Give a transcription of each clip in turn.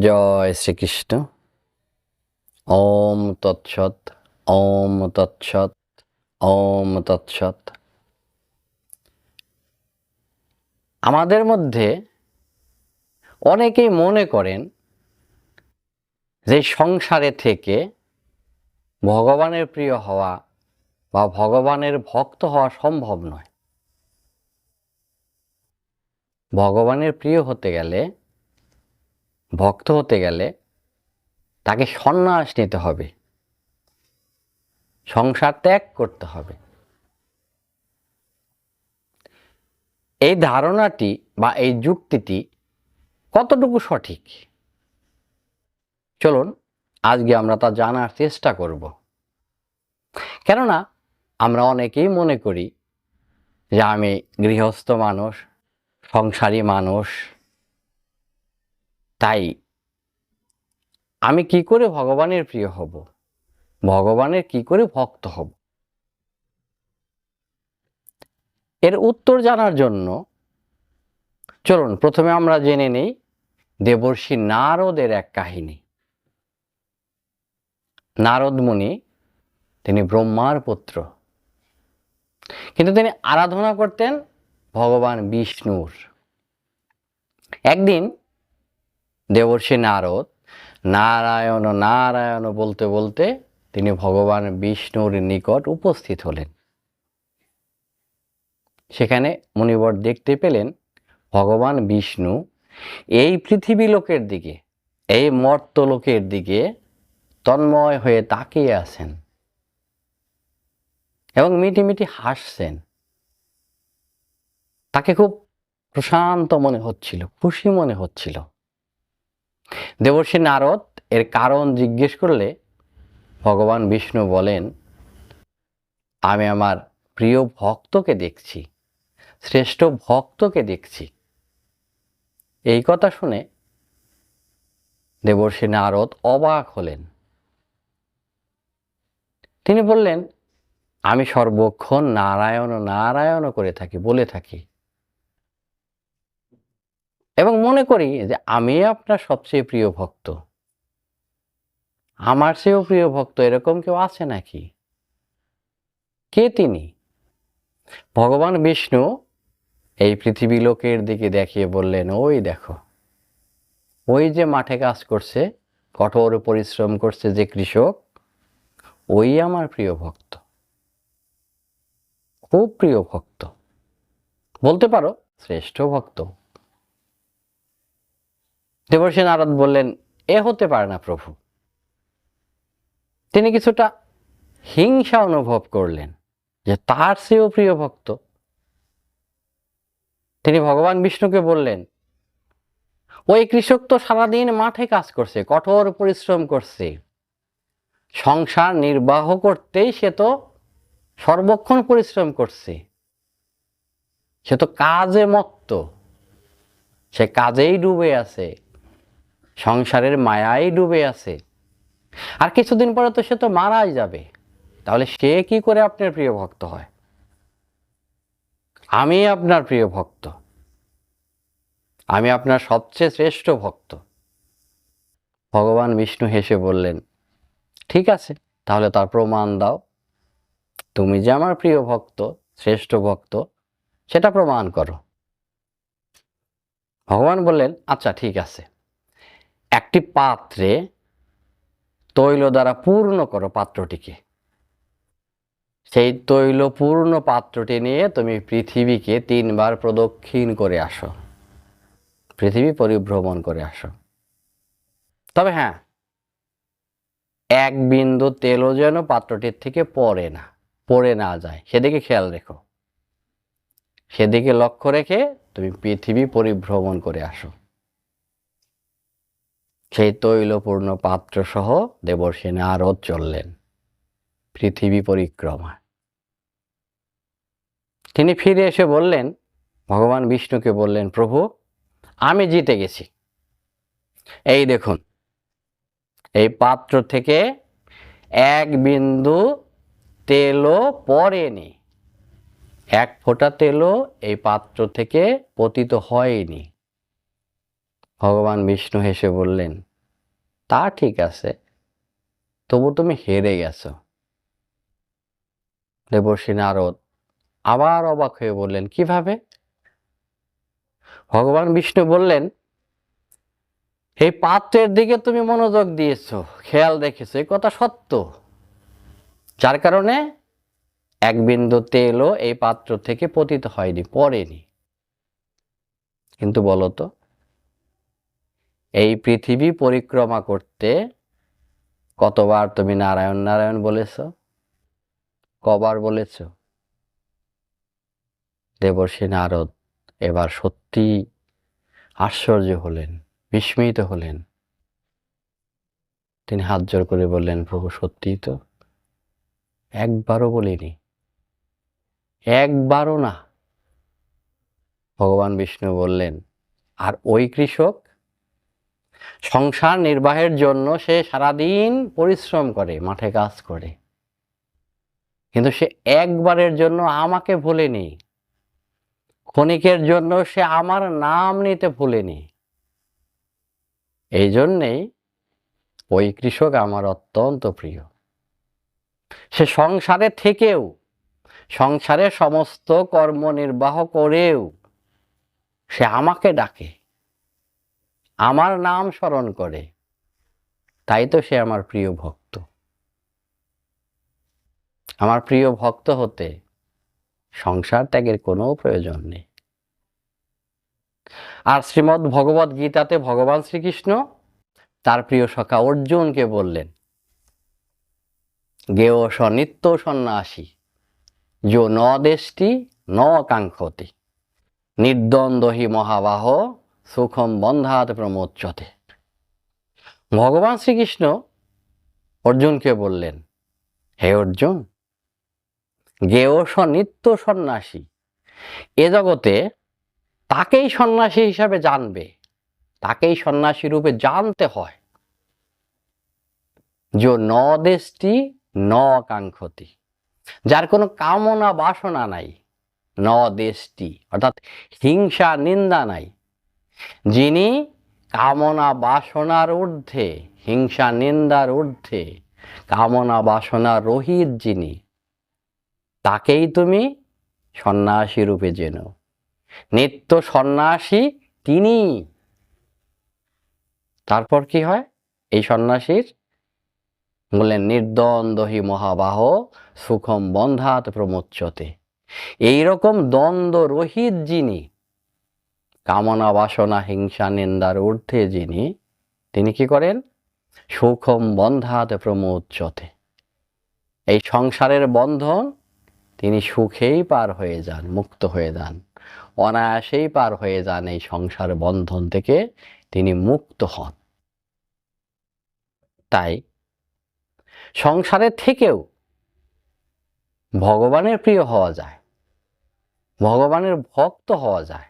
জয় শ্রীকৃষ্ণ। ওম তৎসৎ ওম তৎসৎ ওম তৎসৎ। আমাদের মধ্যে অনেকেই মনে করেন যে সংসারে থেকে ভগবানের প্রিয় হওয়া বা ভগবানের ভক্ত হওয়া সম্ভব নয়। ভগবানের প্রিয় হতে গেলে ভক্ত হতে গেলে তাকে সন্ন্যাস নিতে হবে। সংসার ত্যাগ করতে হবে। এই ধারণাটি বা এই যুক্তিটি কতটুকু সঠিক? চলুন, আজকে আমরা তা জানার চেষ্টা করব। কেননা, আমরা অনেকেই মনে করি যে আমি গৃহস্থ মানুষ, সংসারী মানুষ তাই আমি কি করে ভগবানের প্রিয় হব? ভগবানের কি করে ভক্ত হব? এর উত্তর জানার জন্য চলুন, প্রথমে আমরা জেনে নেই দেবর্ষী নারদের এক কাহিনী। নারদ মুনি, তিনি ব্রহ্মার পুত্র। কিন্তু তিনি আরাধনা করতেন ভগবান বিষ্ণুর। একদিন দেবর্ষী নারদ, নারায়ণ নারায়ণ বলতে বলতে তিনি ভগবান বিষ্ণুর নিকট উপস্থিত হলেন। সেখানে মুনিবর দেখতে পেলেন ভগবান বিষ্ণু এই পৃথিবী লোকের দিকে, এই মর্ত লোকের দিকে তন্ময় হয়ে তাকিয়ে আছেন এবং মিটি মিটি হাসছেন। তাকে খুব প্রশান্ত মনে হচ্ছিল, খুশি মনে হচ্ছিল। দেবর্ষী নারদ এর কারণ জিজ্ঞেস করলে ভগবান বিষ্ণু বলেন, আমি আমার প্রিয় ভক্তকে দেখছি, শ্রেষ্ঠ ভক্তকে দেখছি। এই কথা শুনে দেবর্ষী নারদ অবাক হলেন। তিনি বললেন, আমি সর্বক্ষণ নারায়ণ নারায়ণ করে থাকি, বলে থাকি। এবং মনে করি যে আমি আপনার সবচেয়ে প্রিয় ভক্ত। আমার চেয়েও প্রিয় ভক্ত এরকম কেউ আছে নাকি? কে তিনি? ভগবান বিষ্ণু এই পৃথিবী লোকের দিকে দেখিয়ে বললেন, ওই দেখো, ওই যে মাঠে কাজ করছে, কঠোর পরিশ্রম করছে যে কৃষক, ওই আমার প্রিয় ভক্ত। খুব প্রিয় ভক্ত। বলতে পারো, শ্রেষ্ঠ ভক্ত। দেবর্ষী নারদ বললেন, এ হতে পারে না প্রভু। তিনি কিছুটা হিংসা অনুভব করলেন যে তার চেয়েও প্রিয় ভক্ত। তিনি ভগবান বিষ্ণুকে বললেন, ওই কৃষক তো সারাদিন মাঠে কাজ করছে, কঠোর পরিশ্রম করছে। সংসার নির্বাহ করতেই সে তো সর্বক্ষণ পরিশ্রম করছে। সে তো কাজে মত্ত। সে কাজেই ডুবে আছে। সংসারের মায়াই ডুবে আছে। আর কিছুদিন পরে তো সে তো মারাই যাবে। তাহলে সে কি করে আপনার প্রিয় ভক্ত হয়? আমি আপনার প্রিয় ভক্ত। আমি আপনার সবচেয়ে শ্রেষ্ঠ ভক্ত। ভগবান বিষ্ণু হেসে বললেন, ঠিক আছে, তাহলে তার প্রমাণ দাও। তুমি যে আমার প্রিয় ভক্ত, শ্রেষ্ঠ ভক্ত, সেটা প্রমাণ করো। ভগবান বললেন আচ্ছা ঠিক আছে। একটি পাত্রে তৈল দ্বারা পূর্ণ করো পাত্রটিকে। সেই তৈল পূর্ণ পাত্রটি নিয়ে তুমি পৃথিবীকে তিনবার প্রদক্ষিণ করে আসো। পৃথিবী পরিভ্রমণ করে আসো। তবে হ্যাঁ এক বিন্দু তেলও যেন পাত্রটির থেকে পড়ে না পড়ে না যায়। সেদিকে খেয়াল রেখো। সেদিকে লক্ষ্য রেখে তুমি পৃথিবী পরিভ্রমণ করে আসো। সেই তৈলপূর্ণ পাত্র সহ দেবর্ষী নারদ চললেন। পৃথিবী পরিক্রমা। তিনি ফিরে এসে বললেন, ভগবান বিষ্ণুকে বললেন, প্রভু, আমি জিতে গেছি। এই দেখুন, এই পাত্র থেকে এক বিন্দু তেলও পড়েনি। এক ফোঁটা তেলও এই পাত্র থেকে পতিত হয়নি। ভগবান বিষ্ণু হেসে বললেন, তা ঠিক আছে, তবু তুমি হেরে গেছো। দেবর্ষী নারদ আবার অবাক হয়ে বললেন, কীভাবে? ভগবান বিষ্ণু বললেন, এই পাত্রের দিকে তুমি মনোযোগ দিয়েছ, খেয়াল রেখেছো, এই কথা সত্য। যার কারণে এক বিন্দু তেলও এই পাত্র থেকে পতিত হয়নি, পড়েনি। কিন্তু বলো তো এই পৃথিবী পরিক্রমা করতে কতবার তুমি নারায়ণ নারায়ণ বলেছ? কবার বলেছ? দেবর্ষী নারদ এবার সত্যি আশ্চর্য হলেন, বিস্মিত হলেন। তিনি হাত জোর করে বললেন, প্রভু, সত্যিই তো একবারও বলিনি। একবারও না। ভগবান বিষ্ণু বললেন, আর ওই কৃষক সংসার নির্বাহের জন্য সে সারাদিন পরিশ্রম করে, মাঠে কাজ করে। কিন্তু সে একবারের জন্য আমাকে ভুলেনি। ক্ষণিকের জন্য সে আমার নাম নিতে ভুলেনি। এই জন্যেই ওই কৃষক আমার অত্যন্ত প্রিয়। সে সংসারে থেকেও, সংসারে সমস্ত কর্ম নির্বাহ করেও সে আমাকে ডাকে। আমার নাম স্মরণ করে, তাই তো সে আমার প্রিয় ভক্ত। আমার প্রিয় ভক্ত হতে সংসার ত্যাগের কোনো প্রয়োজন নেই। আর শ্রীমদ্ ভগবত গীতাতে ভগবান শ্রীকৃষ্ণ তার প্রিয় সখা অর্জুনকে বললেন গেয় স নিত্য সন্ন্যাসী, যো ন দেশটি ন কাঙ্ক্ষতি নির্দ্বন্দ্বহি মহাবাহ সুখম বন্ধাত প্রমোচ্যতে। ভগবান শ্রীকৃষ্ণ অর্জুনকে বললেন, হে অর্জুন গেয় স নিত্য সন্ন্যাসী, এ জগতে তাকেই সন্ন্যাসী হিসাবে জানবে, তাকেই সন্ন্যাসী রূপে জানতে হয়। যে ন দেশটি ন কাঙ্ক্ষতি, যার কোনো কামনা বাসনা নাই, ন দেশটি অর্থাৎ হিংসা, নিন্দা নাই যিনি কামনা বাসনার ঊর্ধ্বে, হিংসা নিন্দার ঊর্ধ্বে, কামনা বাসনা রহিত যিনি, তাকেই তুমি সন্ন্যাসী রূপে জেনো নিত্য সন্ন্যাসী তিনি। তারপর কি হয়? এই সন্ন্যাসীর বললেন নির্দ্বন্দ্বহি মহাবাহ সুখম বন্ধাত প্রমোচ্যতে। এইরকম দ্বন্দ্ব রহিত যিনি কামনা, বাসনা, হিংসা, নিন্দার ঊর্ধ্বে যিনি, তিনি কি করেন? সুখম বন্ধাত প্রমোচ্যতে। এই সংসারের বন্ধন তিনি সুখেই পার হয়ে যান, মুক্ত হয়ে যান, অনায়াসেই পার হয়ে যান এই সংসার বন্ধন থেকে তিনি মুক্ত হন। তাই সংসারে থেকেও ভগবানের প্রিয় হওয়া যায়, ভগবানের ভক্ত হওয়া যায়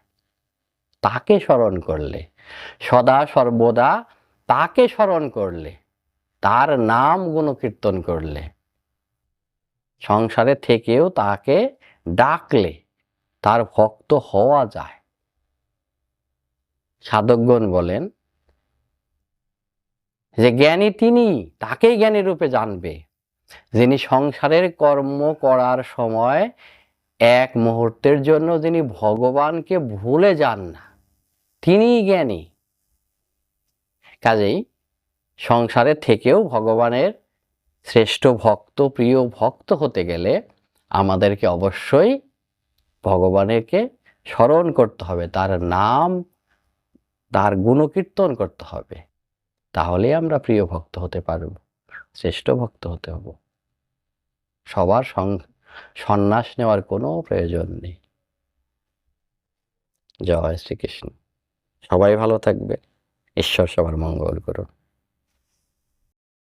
তাকে স্মরণ করলে, সদা সর্বদা তাকে স্মরণ করলে, তার নাম গুণকীর্তন করলে, সংসারে থেকেও তাকে ডাকলে, তার ভক্ত হওয়া যায়। সাধকগণ বলেন, যে জ্ঞানী তিনি, তাকেই জ্ঞানী রূপে জানবে, যিনি সংসারের কর্ম করার সময় এক মুহূর্তের জন্য যিনি ভগবানকে ভুলে যান না। তিনিই জ্ঞানী। কাজেই সংসারে থেকেও ভগবানের শ্রেষ্ঠ ভক্ত, প্রিয় ভক্ত হতে গেলে আমাদেরকে অবশ্যই ভগবানেরকে স্মরণ করতে হবে, তার নাম, তার গুণকীর্তন করতে হবে। তাহলে আমরা প্রিয় ভক্ত হতে পারব, শ্রেষ্ঠ ভক্ত হতে হব। সবার সন্ন্যাস নেওয়ার কোনো প্রয়োজন নেই। জয় শ্রীকৃষ্ণ। সবাই ভালো থাকবে। ঈশ্বর সবার মঙ্গল করুন